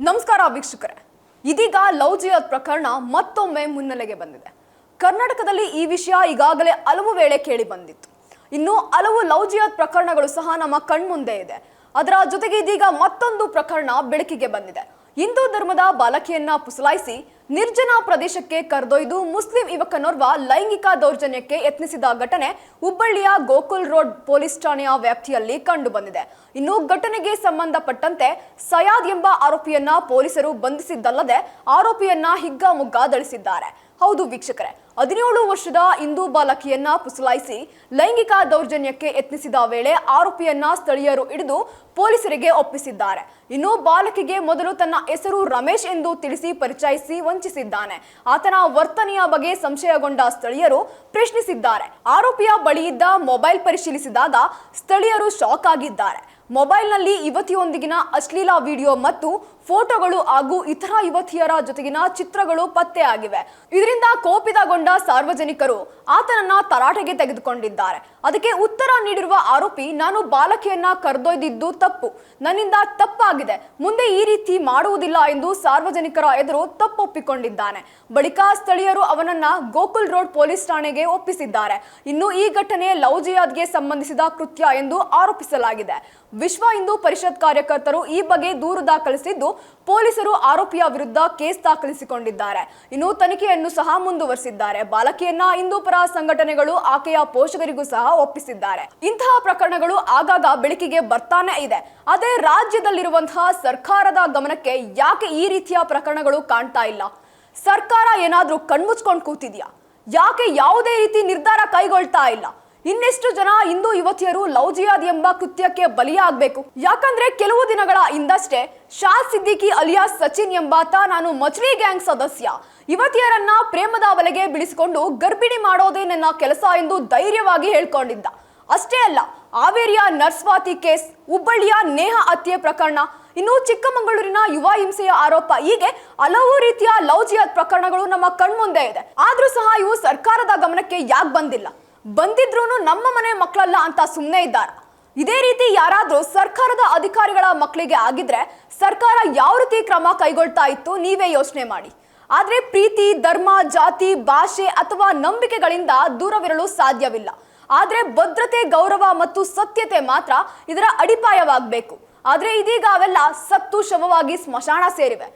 ನಮಸ್ಕಾರ ವೀಕ್ಷಕರೇ. ಇದೀಗ ಲವ್ ಜಿಯಾದ್ ಪ್ರಕರಣ ಮತ್ತೊಮ್ಮೆ ಮುನ್ನೆಲೆಗೆ ಬಂದಿದೆ. ಕರ್ನಾಟಕದಲ್ಲಿ ಈ ವಿಷಯ ಈಗಾಗಲೇ ಹಲವು ವೇಳೆ ಕೇಳಿ ಬಂದಿತ್ತು. ಇನ್ನು ಹಲವು ಲವ್ ಜಿಯಾದ್ ಪ್ರಕರಣಗಳು ಸಹ ನಮ್ಮ ಕಣ್ಮುಂದೆ ಇದೆ. ಅದರ ಜೊತೆಗೆ ಇದೀಗ ಮತ್ತೊಂದು ಪ್ರಕರಣ ಬೆಳಕಿಗೆ ಬಂದಿದೆ. ಹಿಂದೂ ಧರ್ಮದ ಬಾಲಕಿಯನ್ನ ಪುಸಲಾಯಿಸಿ ನಿರ್ಜನ ಪ್ರದೇಶಕ್ಕೆ ಕರೆದೊಯ್ದು ಮುಸ್ಲಿಂ ಯುವಕನೋರ್ವ ಲೈಂಗಿಕ ದೌರ್ಜನ್ಯಕ್ಕೆ ಯತ್ನಿಸಿದ ಘಟನೆ ಹುಬ್ಬಳ್ಳಿಯ ಗೋಕುಲ್ ರೋಡ್ ಪೊಲೀಸ್ ಠಾಣೆಯ ವ್ಯಾಪ್ತಿಯಲ್ಲಿ ಕಂಡು ಬಂದಿದೆ ಇನ್ನು ಘಟನೆಗೆ ಸಂಬಂಧಪಟ್ಟಂತೆ ಸಯಾದ್ ಎಂಬ ಆರೋಪಿಯನ್ನ ಪೊಲೀಸರು ಬಂಧಿಸಿದ್ದಲ್ಲದೆ ಆರೋಪಿಯನ್ನ ಹಿಗ್ಗಾಮುಗ್ಗಾದಳಿಸಿದ್ದಾರೆ ಹೌದು ವೀಕ್ಷಕರೇ. ಹದಿನೇಳು ವರ್ಷದ ಹಿಂದೂ ಬಾಲಕಿಯನ್ನ ಪುಸಲಾಯಿಸಿ ಲೈಂಗಿಕ ದೌರ್ಜನ್ಯಕ್ಕೆ ಯತ್ನಿಸಿದ ವೇಳೆ ಆರೋಪಿಯನ್ನ ಸ್ಥಳೀಯರು ಹಿಡಿದು ಪೊಲೀಸರಿಗೆ ಒಪ್ಪಿಸಿದ್ದಾರೆ. ಇನ್ನು ಬಾಲಕಿಗೆ ಮೊದಲು ತನ್ನ ಹೆಸರು ರಮೇಶ್ ಎಂದು ತಿಳಿಸಿ ಪರಿಚಯಿಸಿ ವಂಚಿಸಿದ್ದಾನೆ. ಆತನ ವರ್ತನೆಯ ಬಗ್ಗೆ ಸಂಶಯಗೊಂಡ ಸ್ಥಳೀಯರು ಪ್ರಶ್ನಿಸಿದ್ದಾರೆ. ಆರೋಪಿಯ ಬಳಿ ಇದ್ದ ಮೊಬೈಲ್ ಪರಿಶೀಲಿಸಿದಾಗ ಸ್ಥಳೀಯರು ಶಾಕ್ ಆಗಿದ್ದಾರೆ. ಮೊಬೈಲ್ನಲ್ಲಿ ಯುವತಿಯೊಂದಿಗಿನ ಅಶ್ಲೀಲ ವಿಡಿಯೋ ಮತ್ತು ಫೋಟೋಗಳು ಹಾಗೂ ಇತರ ಯುವತಿಯರ ಜೊತೆಗಿನ ಚಿತ್ರಗಳು ಪತ್ತೆಯಾಗಿವೆ. ಇದರಿಂದ ಕೋಪಿತಗೊಂಡ ಸಾರ್ವಜನಿಕರು ಆತನನ್ನ ತರಾಟೆಗೆ ತೆಗೆದುಕೊಂಡಿದ್ದಾರೆ. ಅದಕ್ಕೆ ಉತ್ತರ ನೀಡಿರುವ ಆರೋಪಿ, ನಾನು ಬಾಲಕಿಯನ್ನ ಕರೆದೊಯ್ದಿದ್ದು ತಪ್ಪು. ನನ್ನಿಂದ ತಪ್ಪಾಗಿದೆ. ಮುಂದೆ ಈ ರೀತಿ ಮಾಡುವುದಿಲ್ಲ ಎಂದು ಸಾರ್ವಜನಿಕರ ಎದುರು ತಪ್ಪೊಪ್ಪಿಕೊಂಡಿದ್ದಾನೆ. ಬಳಿಕ ಸ್ಥಳೀಯರು ಅವನನ್ನ ಗೋಕುಲ್ ರೋಡ್ ಪೊಲೀಸ್ ಠಾಣೆಗೆ ಒಪ್ಪಿಸಿದ್ದಾರೆ. ಇನ್ನು ಈ ಘಟನೆ ಲವ್ ಜಿಯಾದ್ಗೆ ಸಂಬಂಧಿಸಿದ ಕೃತ್ಯ ಎಂದು ಆರೋಪಿಸಲಾಗಿದೆ. ವಿಶ್ವ ಹಿಂದೂ ಪರಿಷತ್ ಕಾರ್ಯಕರ್ತರು ಈ ಬಗ್ಗೆ ದೂರು ದಾಖಲಿಸಿದ್ದು ಪೊಲೀಸರು ಆರೋಪಿಯ ವಿರುದ್ಧ ಕೇಸ್ ದಾಖಲಿಸಿಕೊಂಡಿದ್ದಾರೆ. ಇನ್ನು ತನಿಖೆಯನ್ನು ಸಹ ಮುಂದುವರಿಸಿದ್ದಾರೆ. ಬಾಲಕಿಯನ್ನ ಹಿಂದೂಪರ ಸಂಘಟನೆಗಳು ಆಕೆಯ ಪೋಷಕರಿಗೂ ಸಹ ಒಪ್ಪಿಸಿದ್ದಾರೆ. ಇಂತಹ ಪ್ರಕರಣಗಳು ಆಗಾಗ ಬೆಳಕಿಗೆ ಬರ್ತಾನೆ ಇದೆ. ಅದೇ ರಾಜ್ಯದಲ್ಲಿರುವಂತಹ ಸರ್ಕಾರದ ಗಮನಕ್ಕೆ ಯಾಕೆ ಈ ರೀತಿಯ ಪ್ರಕರಣಗಳು ಕಾಣ್ತಾ ಇಲ್ಲ? ಸರ್ಕಾರ ಏನಾದ್ರೂ ಕಣ್ಮುಚ್ಕೊಂಡು ಕೂತಿದ್ಯಾ? ಯಾಕೆ ಯಾವುದೇ ರೀತಿ ನಿರ್ಧಾರ ಕೈಗೊಳ್ತಾ ಇಲ್ಲ? ಇನ್ನೆಷ್ಟು ಜನ ಇಂದು ಯುವತಿಯರು ಲವ್ ಜಿಯಾದ್ ಎಂಬ ಕೃತ್ಯಕ್ಕೆ ಬಲಿಯಾಗಬೇಕು? ಯಾಕಂದ್ರೆ ಕೆಲವು ದಿನಗಳ ಹಿಂದಷ್ಟೇ ಶಾ ಸಿದ್ದಿಕಿ ಅಲಿಯಾಸ್ ಸಚಿನ್ ಎಂಬಾತ ನಾನು ಮಚ್ಲಿ ಗ್ಯಾಂಗ್ ಸದಸ್ಯ. ಯುವತಿಯರನ್ನ ಪ್ರೇಮದ ಬಲೆಗೆ ಬಿಡಿಸಿಕೊಂಡು ಗರ್ಭಿಣಿ ಮಾಡೋದೇ ನನ್ನ ಕೆಲಸ ಎಂದು ಧೈರ್ಯವಾಗಿ ಹೇಳ್ಕೊಂಡಿದ್ದ. ಅಷ್ಟೇ ಅಲ್ಲ, ಹಾವೇರಿಯ ನರ್ಸ್ವಾತಿ ಕೇಸ್, ಹುಬ್ಬಳ್ಳಿಯ ನೇಹ ಹತ್ಯೆ ಪ್ರಕರಣ, ಇನ್ನು ಚಿಕ್ಕಮಗಳೂರಿನ ಯುವ ಹಿಂಸೆಯ ಆರೋಪ, ಹೀಗೆ ಹಲವು ರೀತಿಯ ಲವ್ ಜಿಯಾದ್ ಪ್ರಕರಣಗಳು ನಮ್ಮ ಕಣ್ಮುಂದೆ ಇದೆ. ಆದ್ರೂ ಸಹ ಇವು ಸರ್ಕಾರದ ಗಮನಕ್ಕೆ ಯಾಕೆ ಬಂದಿಲ್ಲ? ಬಂದಿದ್ರು ನಮ್ಮ ಮನೆ ಮಕ್ಕಳಲ್ಲ ಅಂತ ಸುಮ್ಮನೆ ಇದ್ದಾರೆ? ಇದೇ ರೀತಿ ಯಾರಾದರೂ ಸರ್ಕಾರದ ಅಧಿಕಾರಿಗಳ ಮಕ್ಕಳಿಗೆ ಆಗಿದ್ರೆ ಸರ್ಕಾರ ಯಾವ ರೀತಿ ಕ್ರಮ ಕೈಗೊಳ್ತಾ ಇತ್ತು ನೀವೇ ಯೋಚನೆ ಮಾಡಿ. ಆದರೆ ಪ್ರೀತಿ, ಧರ್ಮ, ಜಾತಿ, ಭಾಷೆ ಅಥವಾ ನಂಬಿಕೆಗಳಿಂದ ದೂರವಿರಲು ಸಾಧ್ಯವಿಲ್ಲ. ಆದರೆ ಭದ್ರತೆ, ಗೌರವ ಮತ್ತು ಸತ್ಯತೆ ಮಾತ್ರ ಇದರ ಅಡಿಪಾಯವಾಗಬೇಕು. ಆದರೆ ಇದೀಗ ಅವೆಲ್ಲ ಸತ್ತು ಶವವಾಗಿ ಸ್ಮಶಾನ ಸೇರಿವೆ.